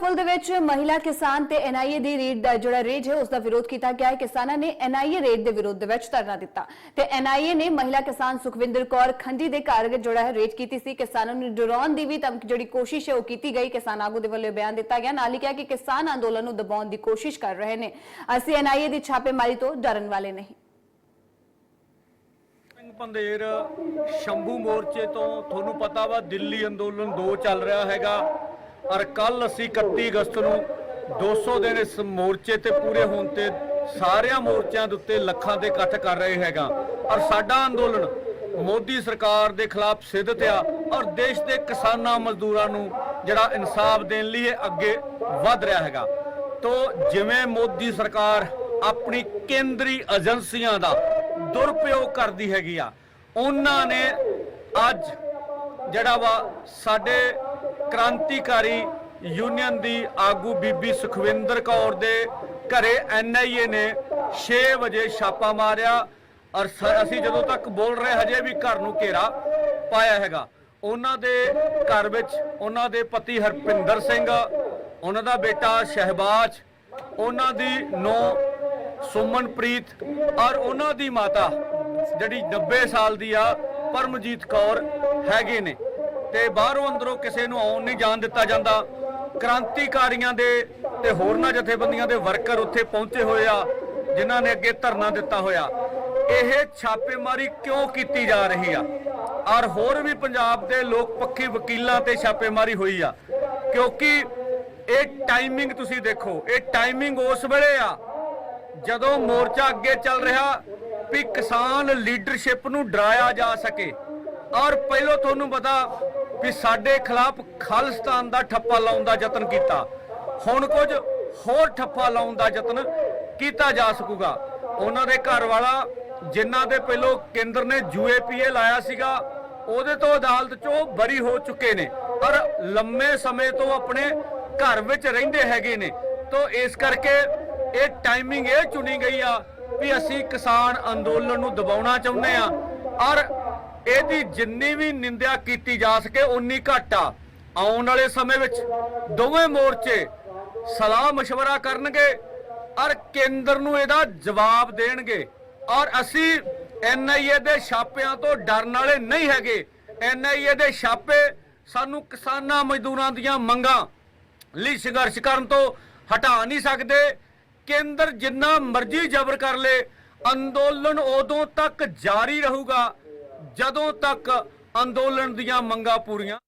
ਫੁੱਲ ਦੇ ਵਿੱਚ ਮਹਿਲਾ ਕਿਸਾਨ ਤੇ ਐਨਆਈਏ ਦੀ ਰੇਡ ਦਾ ਜਿਹੜਾ ਰੇਜ ਹੈ ਉਸ ਦਾ ਵਿਰੋਧ ਕੀਤਾ ਗਿਆ। ਹੈ ਕਿਸਾਨਾਂ ਨੇ ਐਨਆਈਏ ਰੇਡ ਦੇ ਵਿਰੋਧ ਦੇ ਵਿੱਚ ਧਰਨਾ ਦਿੱਤਾ। ਤੇ ਐਨਆਈਏ ਨੇ ਮਹਿਲਾ ਕਿਸਾਨ ਸੁਖਵਿੰਦਰ ਕੌਰ ਖੰਡੀ ਦੇ ਘਰ ਜਿਹੜਾ ਹੈ ਰੇਡ ਕੀਤੀ ਸੀ। ਕਿਸਾਨਾਂ ਨੂੰ ਡਰਾਉਣ ਦੀ ਵੀ ਧਮਕ ਜਿਹੜੀ ਕੋਸ਼ਿਸ਼ ਹੈ, ਉਹ ਕੀਤੀ ਗਈ। ਕਿਸਾਨ ਆਗੂ ਦੇ ਵੱਲੋਂ ਬਿਆਨ ਦਿੱਤਾ ਗਿਆ। ਨਾਲ ਹੀ ਕਿਹਾ ਕਿ ਕਿਸਾਨ ਅੰਦੋਲਨ ਨੂੰ ਦਬਾਉਣ ਦੀ ਕੋਸ਼ਿਸ਼ ਕਰ ਰਹੇ ਨੇ। ਅਸੀਂ ਐਨਆਈਏ ਦੀ ਛਾਪੇਮਾਰੀ ਤੋਂ ਡਰਨ ਵਾਲੇ ਨਹੀਂ। ਸਿੰਘ ਪੰਦੇਰ ਸ਼ੰਭੂ ਮੋਰਚੇ ਤੋਂ ਤੁਹਾਨੂੰ ਪਤਾ ਵਾ, ਦਿੱਲੀ ਅੰਦੋਲਨ 2 ਚੱਲ ਰਿਹਾ ਹੈਗਾ। ਔਰ ਕੱਲ ਅਸੀਂ 31 ਅਗਸਤ ਨੂੰ 200 ਦਿਨ ਇਸ ਮੋਰਚੇ ਤੇ ਪੂਰੇ ਹੋਣ ਤੇ ਸਾਰਿਆਂ ਮੋਰਚਿਆਂ ਦੇ ਉੱਤੇ ਲੱਖਾਂ ਦੇ ਇਕੱਠ ਕਰ ਰਹੇ ਹੈਗਾ। ਔਰ ਸਾਡਾ ਅੰਦੋਲਨ ਮੋਦੀ ਸਰਕਾਰ ਦੇ ਖਿਲਾਫ ਸਿੱਧਤ ਆ ਔਰ ਦੇਸ਼ ਦੇ ਕਿਸਾਨਾਂ ਮਜ਼ਦੂਰਾਂ ਨੂੰ ਜਿਹੜਾ ਇਨਸਾਫ ਦੇਣ ਲਈ ਇਹ ਅੱਗੇ ਵਧ ਰਿਹਾ ਹੈਗਾ। ਤੋ ਜਿਵੇਂ ਮੋਦੀ ਸਰਕਾਰ ਆਪਣੀ ਕੇਂਦਰੀ ਏਜੰਸੀਆਂ ਦਾ ਦੁਰਪਯੋਗ ਕਰਦੀ ਹੈਗੀ ਆ, ਉਹਨਾਂ ਨੇ ਅੱਜ ਜਿਹੜਾ ਵਾ ਸਾਡੇ ਕ੍ਰਾਂਤੀਕਾਰੀ ਯੂਨੀਅਨ ਦੀ ਆਗੂ ਬੀਬੀ ਸੁਖਵਿੰਦਰ ਕੌਰ ਦੇ ਘਰੇ ਐਨਆਈਏ ਨੇ 6 ਵਜੇ ਛਾਪਾ ਮਾਰਿਆ ਔਰ ਸ- ਅਸੀਂ ਜਦੋਂ ਤੱਕ ਬੋਲ ਰਹੇ ਹਜੇ ਵੀ ਘਰ ਨੂੰ ਘੇਰਾ ਪਾਇਆ ਹੈਗਾ। ਉਹਨਾਂ ਦੇ ਘਰ ਵਿੱਚ ਉਹਨਾਂ ਦੇ ਪਤੀ ਹਰਪਿੰਦਰ ਸਿੰਘ, ਉਹਨਾਂ ਦਾ ਬੇਟਾ ਸ਼ਹਿਬਾਜ਼, ਉਹਨਾਂ ਦੀ ਨੌ ਸੁਮਨਪ੍ਰੀਤ ਔਰ ਉਹਨਾਂ ਦੀ ਮਾਤਾ, ਜਿਹੜੀ 90 ਸਾਲ ਦੀ ਆ, ਪਰਮਜੀਤ ਕੌਰ ਹੈਗੇ ਨੇ। ਤੇ ਬਾਹਰੋਂ ਅੰਦਰੋਂ ਕਿਸੇ ਨੂੰ ਆਉਣ ਨਹੀਂ ਜਾਣ ਦਿੱਤਾ ਜਾਂਦਾ। ਕ੍ਰਾਂਤੀਕਾਰੀਆਂ ਦੇ ਤੇ ਹੋਰਨਾਂ ਜਥੇਬੰਦੀਆਂ ਦੇ ਵਰਕਰ ਉੱਥੇ ਪਹੁੰਚੇ ਹੋਏ ਆ, ਜਿਨ੍ਹਾਂ ਨੇ ਅੱਗੇ ਧਰਨਾ ਦਿੱਤਾ ਹੋਇਆ। ਇਹ ਛਾਪੇਮਾਰੀ ਕਿਉਂ ਕੀਤੀ ਜਾ ਰਹੀ ਆ? ਔਰ ਹੋਰ ਵੀ ਪੰਜਾਬ ਦੇ ਲੋਕ ਪੱਖੀ ਵਕੀਲਾਂ ਤੇ ਛਾਪੇਮਾਰੀ ਹੋਈ ਆ। ਕਿਉਂਕਿ ਇਹ ਟਾਈਮਿੰਗ ਤੁਸੀਂ ਦੇਖੋ, ਇਹ ਟਾਈਮਿੰਗ ਉਸ ਵੇਲੇ ਆ, ਜਦੋਂ ਮੋਰਚਾ ਅੱਗੇ ਚੱਲ ਰਿਹਾ ਵੀ ਕਿਸਾਨ ਲੀਡਰਸ਼ਿਪ ਨੂੰ ਡਰਾਇਆ ਜਾ ਸਕੇ। ਔਰ ਪਹਿਲਾਂ ਤੁਹਾਨੂੰ ਪਤਾ ਵੀ ਸਾਡੇ ਖਿਲਾਫ ਖਾਲਿਸਤਾਨ ਦਾ ਠੱਪਾ ਲਾਉਣ ਦਾ ਯਤਨ ਕੀਤਾ। ਹੁਣ ਕੁਝ ਹੋਰ ਠੱਪਾ ਲਾਉਣ ਦਾ ਯਤਨ ਕੀਤਾ ਜਾ ਸਕੂਗਾ। ਉਹਨਾਂ ਦੇ ਘਰ ਵਾਲਾ ਜਿਨ੍ਹਾਂ ਦੇ ਪਹਿਲੋਂ ਕੇਂਦਰ ਨੇ ਯੂਏਪੀਏ ਲਾਇਆ ਸੀਗਾ, ਉਹਦੇ ਤੋਂ ਅਦਾਲਤ 'ਚੋਂ ਬਰੀ ਹੋ ਚੁੱਕੇ ਨੇ। ਪਰ ਲੰਮੇ ਸਮੇਂ ਤੋਂ ਆਪਣੇ ਘਰ ਵਿੱਚ ਰਹਿੰਦੇ ਹੈਗੇ ਨੇ। ਤੋਂ ਇਸ ਕਰਕੇ ਇਹ ਟਾਈਮਿੰਗ ਇਹ ਚੁਣੀ ਗਈ ਆ ਵੀ ਅਸੀਂ ਕਿਸਾਨ ਅੰਦੋਲਨ ਨੂੰ ਦਬਾਉਣਾ ਚਾਹੁੰਦੇ ਆ। ਔਰ ਇਹਦੀ ਜਿੰਨੀ ਵੀ ਨਿੰਦਿਆ ਕੀਤੀ ਜਾ ਸਕੇ ਉਨੀ ਘੱਟ ਆ ਆਉਣ ਵਾਲੇ ਸਮੇਂ ਵਿੱਚ ਦੋਵੇਂ ਮੋਰਚੇ ਸਲਾਹ مشورہ ਕਰਨਗੇ ਔਰ ਕੇਂਦਰ ਨੂੰ ਇਹਦਾ ਜਵਾਬ ਦੇਣਗੇ ਔਰ ਅਸੀਂ ਐਨਆਈਏ ਦੇ ਛਾਪਿਆਂ ਤੋਂ ਡਰਨ ਵਾਲੇ ਨਹੀਂ ਹੈਗੇ ਐਨਆਈਏ ਦੇ ਛਾਪੇ ਸਾਨੂੰ ਕਿਸਾਨਾਂ ਮਜ਼ਦੂਰਾਂ ਦੀਆਂ ਮੰਗਾਂ ਲਈ ਸੰਘਰਸ਼ ਕਰਨ ਤੋਂ ਹਟਾ ਨਹੀਂ ਸਕਦੇ ਕੇਂਦਰ ਜਿੰਨਾ ਮਰਜ਼ੀ ਜ਼ਬਰ ਕਰ ਲੇ ਅੰਦੋਲਨ ਉਦੋਂ ਤੱਕ ਜਾਰੀ ਰਹੂਗਾ ਜਦੋਂ ਤੱਕ ਅੰਦੋਲਨ ਦੀਆਂ ਮੰਗਾਂ ਪੂਰੀਆਂ